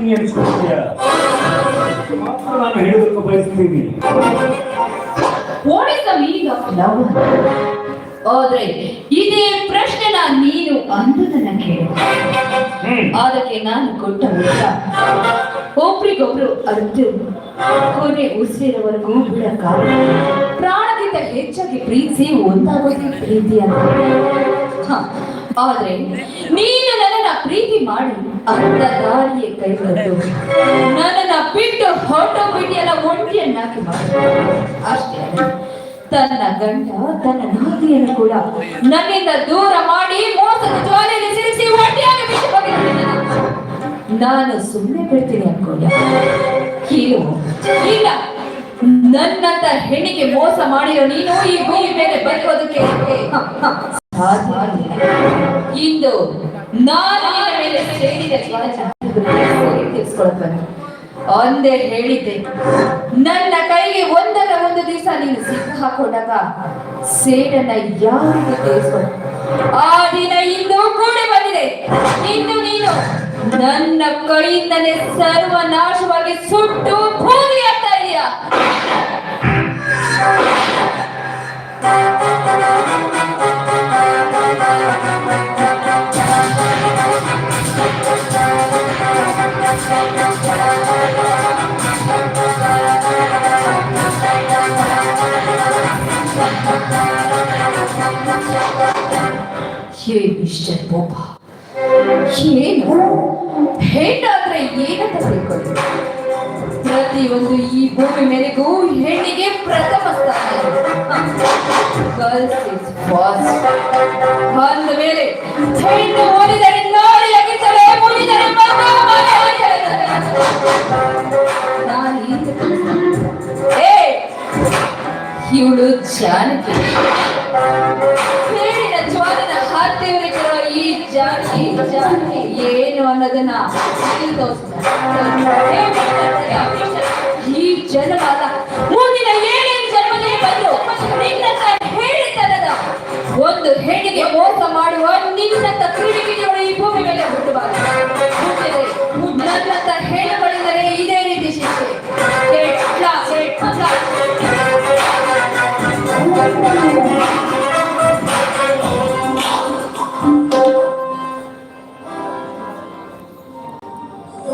ನೀನು ಎನಿಸ್ಕೊಳ್ತೀಯ ಮಾತ್ರ ನಾನು ಹೇಳೋದಕ್ಕೆ ಬಯಸ್ತೀನಿ. the meaning of love? ಆದ್ರೆ ಇದೇ ಪ್ರಶ್ನೆನ ನೀನು ಅಂದದನ್ನ ಕೇಳು. ಅದಕ್ಕೆ ನಾನು ಕೊಟ್ಟ ಉತ್ತರ. ಒಬ್ರಿಗೊಬ್ರು ಅರ್ಥ ಕೊನೆ ಉಸಿರವರೆಗೂ ಬಿಡಕ ಪ್ರಾಣದಿಂದ ಹೆಚ್ಚಾಗಿ ಪ್ರೀತಿಸಿ ಒಂದಾಗೋದೇ ಪ್ರೀತಿ ಅಂತ ಆದ್ರೆ ನೀನು ನನ್ನನ್ನ ಪ್ರೀತಿ ಮಾಡಿ ಅರ್ಧ ದಾರಿಯ ಕೈ ಬಂದು ನನ್ನನ್ನ ಬಿಟ್ಟು ಹೊರಟು ಬಿಟ್ಟಿಯಲ್ಲ ಒಂಟಿಯನ್ನಾಗಿ ಮಾಡಿ. ಅಷ್ಟೇ ತನ್ನ ಗಂಡ ತನ್ನ ನಾತಿಯನ್ನು ಕೂಡ ನನ್ನಿಂದ ದೂರ ಮಾಡಿ ಮೋಸದ ಜ್ವಾಲೆಯಲ್ಲಿ ಸಿರಿಸಿ ಒಂಟಿಯಾಗಿ ಬಿಟ್ಟು ನಾನು ಸುಮ್ಮನೆ ಬಿಡ್ತೀನಿ ಅನ್ಕೊಂಡೆ. ಇಲ್ಲ, ನನ್ನಂತ ಹೆಣ್ಣಿಗೆ ಮೋಸ ಮಾಡಿರೋ ನೀನು ಈ ಭೂಮಿ ಮೇಲೆ ಬದುಕೋದಕ್ಕೆ ಸಾಧ್ಯ. ಇಂದು ಅಂದೇ ಹೇಳಿದ್ದೆ, ನನ್ನ ಕೈಗೆ ಒಂದಲ್ಲ ಒಂದು ದಿವಸ ನೀನು ಸಿಕ್ಕ ಹಾಕೊಂಡಾಗ ಸೇಡನ್ನ ಯಾರಿಗೆ ತೋರಿಸ್ಕೊಂಡು ಆ ದಿನ ಇಂದು ಕೂಡ ಬಂದಿದೆ. ಇನ್ನು ನೀನು ನನ್ನ ಕೈಯಿಂದಲೇ ಸರ್ವನಾಶವಾಗಿ ಸುಟ್ಟು ಹೇ ಮಿಸ್ಟರ್ ಬೋಪ ಏನು ಹೆಣ್ಣಾದ್ರೆ ಏನಂತ ತಿಳ್ಕೊಳ್ಳಿ ಪ್ರತಿಯೊಂದು ಈ ಭೂಮಿ ಮೇಲೆಗೂ ಹೆಣ್ಣಿಗೆ ಪ್ರಥಮ ಸ್ಥಾನ ಗರ್ಲ್ಸ್ ಇಸ್ ಫಾಸ್ಟ್ ಅಂದ ಮೇಲೆ ಹೆಣ್ಣು ಓದಿದರೆ ನಾರಿಯಾಗಿದ್ದರೆ ಇವಳು ಜಾನಕಿ. ಹೇಳಿನ ಜ್ವಾಲನ ಹಾರ್ತಿವರಿಗಿರುವ ಈ ಜಾನಕಿ ಜಾನಕಿ, ಏನು ಅನ್ನೋದನ್ನ ಈ ಜನವಾದ ಮುಂದಿನ ಏಳೇನು ಜನ್ಮದಲ್ಲಿ ಬಂದು ನಿನ್ನ ಹೇಳಿತನದ ಒಂದು ಹೆಣ್ಣಿಗೆ ಮೋಸ ಮಾಡುವ ನಿನ್ನ ಕ್ರೀಡೆಗೆ ಈ ಭೂಮಿ ಮೇಲೆ